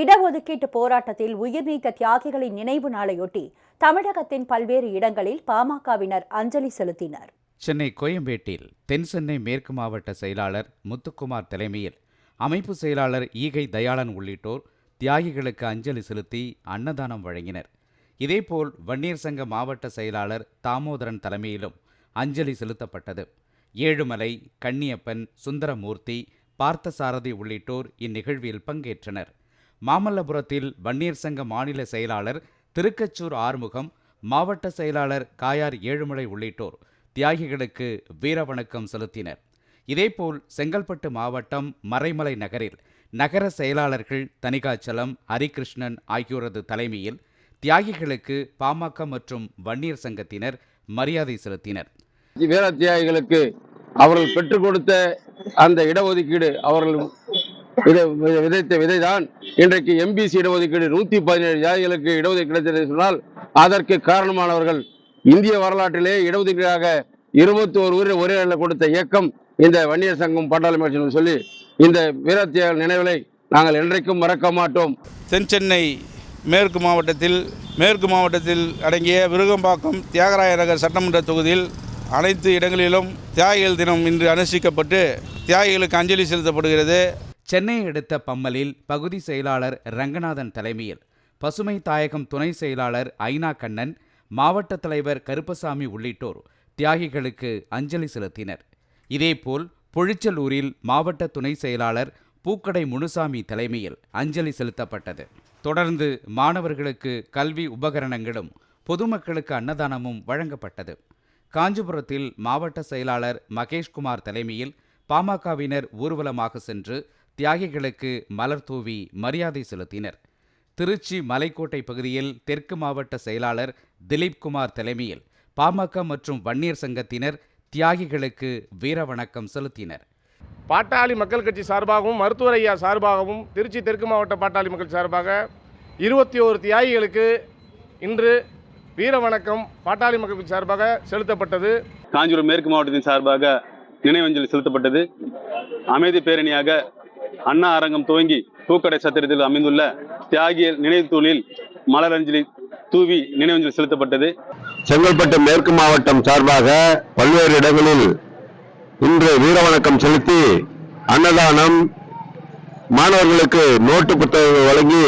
இடஒதுக்கீட்டு போராட்டத்தில் உயிர்நீத்த தியாகிகளின் நினைவு நாளையொட்டி தமிழகத்தின் பல்வேறு இடங்களில் பாமகவினர் அஞ்சலி செலுத்தினர். சென்னை கோயம்பேட்டில் தென் சென்னை மேற்கு மாவட்ட செயலாளர் முத்துக்குமார் தலைமையில் அமைப்பு செயலாளர் ஈகை தயாளன் உள்ளிட்டோர் தியாகிகளுக்கு அஞ்சலி செலுத்தி அன்னதானம் வழங்கினர். இதேபோல் வன்னியர் சங்க மாவட்ட செயலாளர் தாமோதரன் தலைமையிலும் அஞ்சலி செலுத்தப்பட்டது. ஏழுமலை கன்னியப்பன் சுந்தரமூர்த்தி பார்த்தசாரதி உள்ளிட்டோர் இந்நிகழ்வில் பங்கேற்றனர். மாமல்லபுரத்தில் வன்னியர் சங்க மாநில செயலாளர் திருக்கச்சூர் ஆறுமுகம் மாவட்ட செயலாளர் காயார் ஏழுமலை உள்ளிட்டோர் தியாகிகளுக்கு வீரவணக்கம் செலுத்தினர். இதேபோல் செங்கல்பட்டு மாவட்டம் மறைமலை நகரில் நகர செயலாளர்கள் தனிகாச்சலம் ஹரிகிருஷ்ணன் ஆகியோரது தலைமையில் தியாகிகளுக்கு பாமக மற்றும் வன்னியர் சங்கத்தினர் மரியாதை செலுத்தினர். வீர தியாகிகளுக்கு அவர்கள் பெற்றுக் கொடுத்த அந்த இடஒதுக்கீடு அவர்கள் விதை- விதைத்த விதைதான். இன்றைக்கு எம்பிசி இடஒதுக்கீடு நூத்தி பதினேழு ஜாதிகளுக்கு இடஒதுக்கீடு கிடைத்தது சொன்னால் அதற்கு காரணமானவர்கள் இந்திய வரலாற்றிலே இடஒதுக்கீடாக இருபத்தி ஒரு ஊரில் ஒரே நாளில் கொடுத்த இயக்கம் இந்த வன்னியர் சங்கம் பாட்டாளி சொல்லி இந்த வீரத்திய நினைவுகளை நாங்கள் என்றைக்கும் மறக்க மாட்டோம். தென் சென்னை மேற்கு மாவட்டத்தில் மேற்கு மாவட்டத்தில் அடங்கிய விருகம்பாக்கம் தியாகராய நகர் சட்டமன்ற தொகுதியில் அனைத்து இடங்களிலும் தியாகிகள் தினம் இன்று அனுஷ்டிக்கப்பட்டு தியாகிகளுக்கு அஞ்சலி செலுத்தப்படுகிறது. சென்னை அடுத்த பம்மலில் பகுதி செயலாளர் ரங்கநாதன் தலைமையில் பசுமை தாயகம் துணை செயலாளர் ஐனா கண்ணன் மாவட்ட தலைவர் கருப்பசாமி உள்ளிட்டோர் தியாகிகளுக்கு அஞ்சலி செலுத்தினர். இதேபோல் பொழிச்சலூரில் மாவட்ட துணை செயலாளர் பூக்கடை முனுசாமி தலைமையில் அஞ்சலி செலுத்தப்பட்டது. தொடர்ந்து மாணவர்களுக்கு கல்வி உபகரணங்களும் பொதுமக்களுக்கு அன்னதானமும் வழங்கப்பட்டது. காஞ்சிபுரத்தில் மாவட்ட செயலாளர் மகேஷ்குமார் தலைமையில் பாமகவினர் ஊர்வலமாக சென்று தியாகிகளுக்கு மலர் தூவி மரியாதை செலுத்தினர். திருச்சி மலைக்கோட்டை பகுதியில் தெற்கு மாவட்ட செயலாளர் திலீப் குமார் தலைமையில் பாமக மற்றும் வன்னியர் சங்கத்தினர் தியாகிகளுக்கு வீரவணக்கம் செலுத்தினர். பாட்டாளி மக்கள் கட்சி சார்பாகவும் மருத்துவர் ஐயா சார்பாகவும் திருச்சி தெற்கு மாவட்ட பாட்டாளி மக்கள் சார்பாக இருபத்தி ஓரு தியாகிகளுக்கு இன்று வீர வணக்கம் பாட்டாளி மக்கள் சார்பாக செலுத்தப்பட்டது. காஞ்சிபுரம் மேற்கு மாவட்டத்தின் சார்பாக நினைவஞ்சலி செலுத்தப்பட்டது. அமைதி பேரணியாக அண்ணா அரங்கம் துவங்கி பூக்கடை சத்திரத்தில் அமைந்துள்ள தியாகியர் நினைவு தூணில் மலரஞ்சலி தூவி நினைவஞ்சலி செலுத்தப்பட்டது. செங்கல்பட்டு மேற்கு மாவட்டம் சார்பாக பல்வேறு இடங்களில் இன்று வீரவணக்கம் செலுத்தி அன்னதானம் மாணவர்களுக்கு நோட்டு புத்தகங்கள் வழங்கி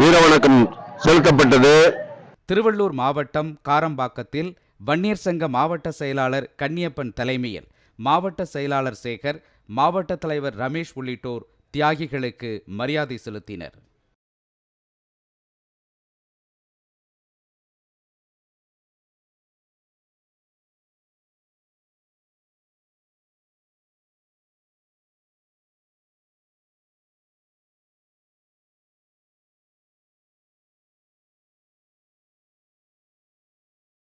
வீரவணக்கம் செலுத்தப்பட்டது. திருவள்ளூர் மாவட்டம் காரம்பாக்கத்தில் வன்னியர் சங்க மாவட்ட செயலாளர் கன்னியப்பன் தலைமையில் மாவட்ட செயலாளர் சேகர் மாவட்ட தலைவர் ரமேஷ் உள்ளிட்டோர் தியாகிகளுக்கு மரியாதை செலுத்தினர்.